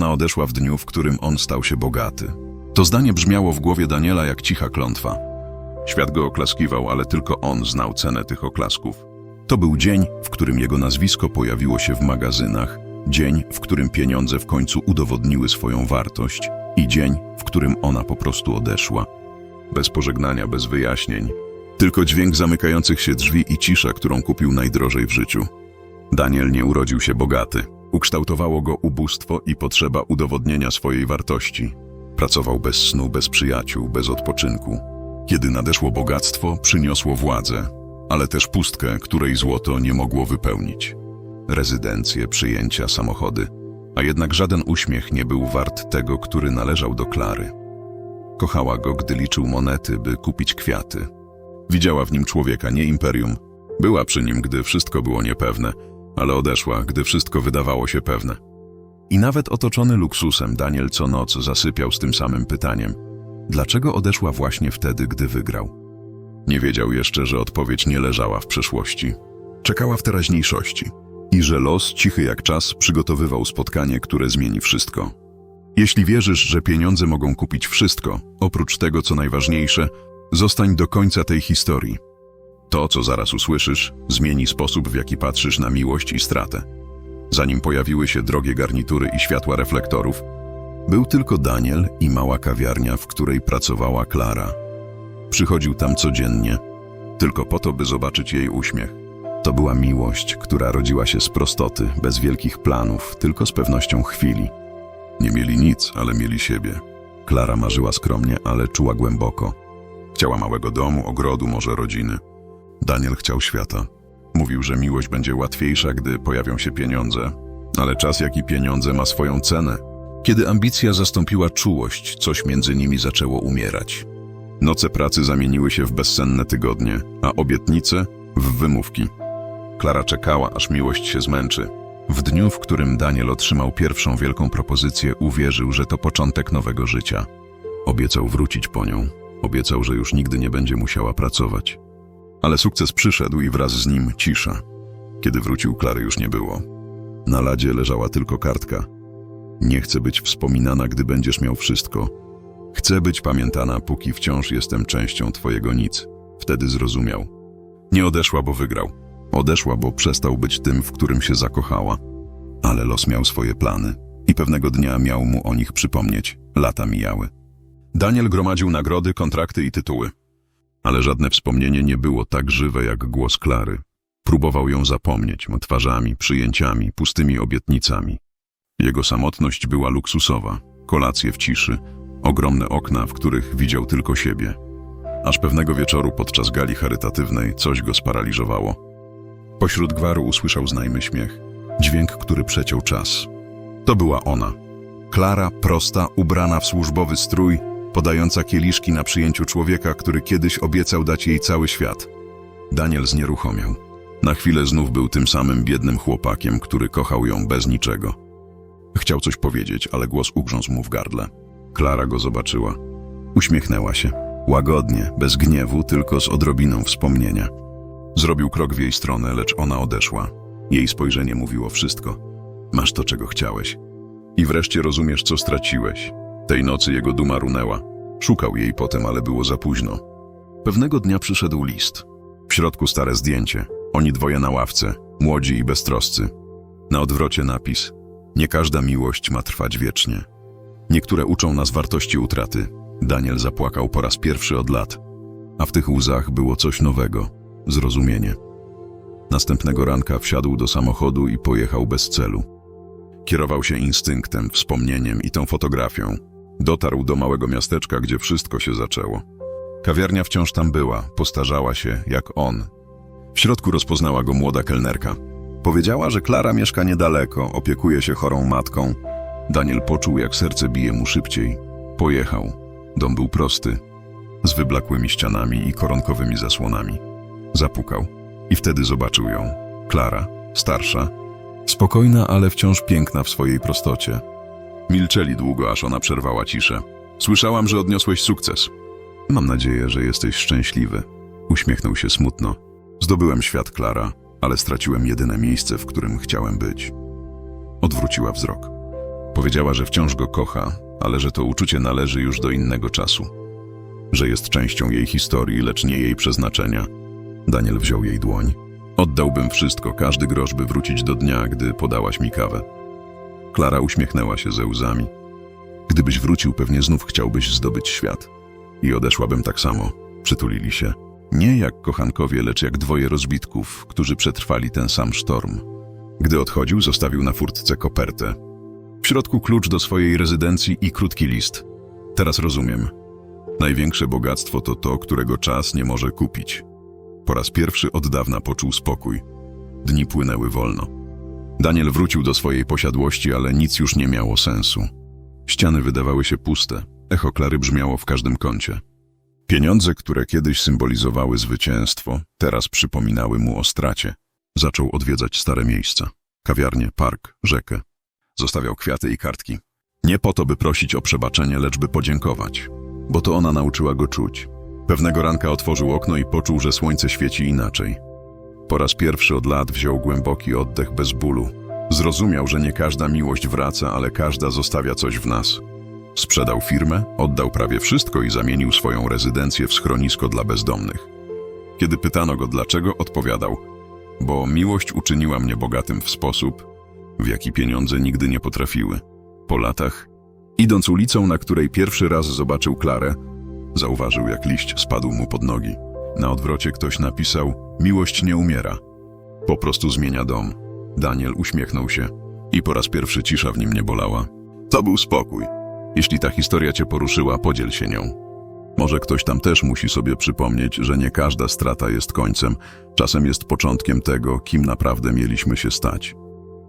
Ona odeszła w dniu, w którym on stał się bogaty. To zdanie brzmiało w głowie Daniela jak cicha klątwa. Świat go oklaskiwał, ale tylko on znał cenę tych oklasków. To był dzień, w którym jego nazwisko pojawiło się w magazynach, dzień, w którym pieniądze w końcu udowodniły swoją wartość i dzień, w którym ona po prostu odeszła. Bez pożegnania, bez wyjaśnień. Tylko dźwięk zamykających się drzwi i cisza, którą kupił najdrożej w życiu. Daniel nie urodził się bogaty. Ukształtowało go ubóstwo i potrzeba udowodnienia swojej wartości. Pracował bez snu, bez przyjaciół, bez odpoczynku. Kiedy nadeszło bogactwo, przyniosło władzę, ale też pustkę, której złoto nie mogło wypełnić. Rezydencje, przyjęcia, samochody, a jednak żaden uśmiech nie był wart tego, który należał do Klary. Kochała go, gdy liczył monety, by kupić kwiaty. Widziała w nim człowieka, nie imperium. Była przy nim, gdy wszystko było niepewne, ale odeszła, gdy wszystko wydawało się pewne. I nawet otoczony luksusem, Daniel co noc zasypiał z tym samym pytaniem. Dlaczego odeszła właśnie wtedy, gdy wygrał? Nie wiedział jeszcze, że odpowiedź nie leżała w przeszłości. Czekała w teraźniejszości. I że los, cichy jak czas, przygotowywał spotkanie, które zmieni wszystko. Jeśli wierzysz, że pieniądze mogą kupić wszystko, oprócz tego, co najważniejsze, zostań do końca tej historii. To, co zaraz usłyszysz, zmieni sposób, w jaki patrzysz na miłość i stratę. Zanim pojawiły się drogie garnitury i światła reflektorów, był tylko Daniel i mała kawiarnia, w której pracowała Klara. Przychodził tam codziennie, tylko po to, by zobaczyć jej uśmiech. To była miłość, która rodziła się z prostoty, bez wielkich planów, tylko z pewnością chwili. Nie mieli nic, ale mieli siebie. Klara marzyła skromnie, ale czuła głęboko. Chciała małego domu, ogrodu, może rodziny. Daniel chciał świata. Mówił, że miłość będzie łatwiejsza, gdy pojawią się pieniądze. Ale czas, jak i pieniądze, ma swoją cenę. Kiedy ambicja zastąpiła czułość, coś między nimi zaczęło umierać. Noce pracy zamieniły się w bezsenne tygodnie, a obietnice w wymówki. Klara czekała, aż miłość się zmęczy. W dniu, w którym Daniel otrzymał pierwszą wielką propozycję, uwierzył, że to początek nowego życia. Obiecał wrócić po nią. Obiecał, że już nigdy nie będzie musiała pracować. Ale sukces przyszedł i wraz z nim cisza. Kiedy wrócił, Klary już nie było. Na ladzie leżała tylko kartka. Nie chcę być wspominana, gdy będziesz miał wszystko. Chcę być pamiętana, póki wciąż jestem częścią twojego nic. Wtedy zrozumiał. Nie odeszła, bo wygrał. Odeszła, bo przestał być tym, w którym się zakochała. Ale los miał swoje plany i pewnego dnia miał mu o nich przypomnieć. Lata mijały. Daniel gromadził nagrody, kontrakty i tytuły. Ale żadne wspomnienie nie było tak żywe jak głos Klary. Próbował ją zapomnieć twarzami, przyjęciami, pustymi obietnicami. Jego samotność była luksusowa, kolacje w ciszy, ogromne okna, w których widział tylko siebie. Aż pewnego wieczoru podczas gali charytatywnej coś go sparaliżowało. Pośród gwaru usłyszał znajmy śmiech, dźwięk, który przeciął czas. To była ona. Klara, prosta, ubrana w służbowy strój, podająca kieliszki na przyjęciu człowieka, który kiedyś obiecał dać jej cały świat. Daniel znieruchomiał. Na chwilę znów był tym samym biednym chłopakiem, który kochał ją bez niczego. Chciał coś powiedzieć, ale głos ugrzązł mu w gardle. Klara go zobaczyła. Uśmiechnęła się. Łagodnie, bez gniewu, tylko z odrobiną wspomnienia. Zrobił krok w jej stronę, lecz ona odeszła. Jej spojrzenie mówiło wszystko. Masz to, czego chciałeś. I wreszcie rozumiesz, co straciłeś. Tej nocy jego duma runęła. Szukał jej potem, ale było za późno. Pewnego dnia przyszedł list. W środku stare zdjęcie. Oni dwoje na ławce, młodzi i beztroscy. Na odwrocie napis. Nie każda miłość ma trwać wiecznie. Niektóre uczą nas wartości utraty. Daniel zapłakał po raz pierwszy od lat. A w tych łzach było coś nowego. Zrozumienie. Następnego ranka wsiadł do samochodu i pojechał bez celu. Kierował się instynktem, wspomnieniem i tą fotografią. Dotarł do małego miasteczka, gdzie wszystko się zaczęło. Kawiarnia wciąż tam była, postarzała się jak on. W środku rozpoznała go młoda kelnerka. Powiedziała, że Klara mieszka niedaleko, opiekuje się chorą matką. Daniel poczuł, jak serce bije mu szybciej. Pojechał. Dom był prosty, z wyblakłymi ścianami i koronkowymi zasłonami. Zapukał i wtedy zobaczył ją. Klara, starsza, spokojna, ale wciąż piękna w swojej prostocie. Milczeli długo, aż ona przerwała ciszę. Słyszałam, że odniosłeś sukces. Mam nadzieję, że jesteś szczęśliwy. Uśmiechnął się smutno. Zdobyłem świat, Klara, ale straciłem jedyne miejsce, w którym chciałem być. Odwróciła wzrok. Powiedziała, że wciąż go kocha, ale że to uczucie należy już do innego czasu. Że jest częścią jej historii, lecz nie jej przeznaczenia. Daniel wziął jej dłoń. Oddałbym wszystko, każdy grosz, by wrócić do dnia, gdy podałaś mi kawę. Klara uśmiechnęła się ze łzami. Gdybyś wrócił, pewnie znów chciałbyś zdobyć świat. I odeszłabym tak samo. Przytulili się. Nie jak kochankowie, lecz jak dwoje rozbitków, którzy przetrwali ten sam sztorm. Gdy odchodził, zostawił na furtce kopertę. W środku klucz do swojej rezydencji i krótki list. Teraz rozumiem. Największe bogactwo to to, którego czas nie może kupić. Po raz pierwszy od dawna poczuł spokój. Dni płynęły wolno. Daniel wrócił do swojej posiadłości, ale nic już nie miało sensu. Ściany wydawały się puste, echo Klary brzmiało w każdym kącie. Pieniądze, które kiedyś symbolizowały zwycięstwo, teraz przypominały mu o stracie. Zaczął odwiedzać stare miejsca. Kawiarnię, park, rzekę. Zostawiał kwiaty i kartki. Nie po to, by prosić o przebaczenie, lecz by podziękować. Bo to ona nauczyła go czuć. Pewnego ranka otworzył okno i poczuł, że słońce świeci inaczej. Po raz pierwszy od lat wziął głęboki oddech bez bólu. Zrozumiał, że nie każda miłość wraca, ale każda zostawia coś w nas. Sprzedał firmę, oddał prawie wszystko i zamienił swoją rezydencję w schronisko dla bezdomnych. Kiedy pytano go dlaczego, odpowiadał: Bo miłość uczyniła mnie bogatym w sposób, w jaki pieniądze nigdy nie potrafiły. Po latach, idąc ulicą, na której pierwszy raz zobaczył Klarę, zauważył, jak liść spadł mu pod nogi. Na odwrocie ktoś napisał: Miłość nie umiera. Po prostu zmienia dom. Daniel uśmiechnął się i po raz pierwszy cisza w nim nie bolała. To był spokój. Jeśli ta historia cię poruszyła, podziel się nią. Może ktoś tam też musi sobie przypomnieć, że nie każda strata jest końcem, czasem jest początkiem tego, kim naprawdę mieliśmy się stać.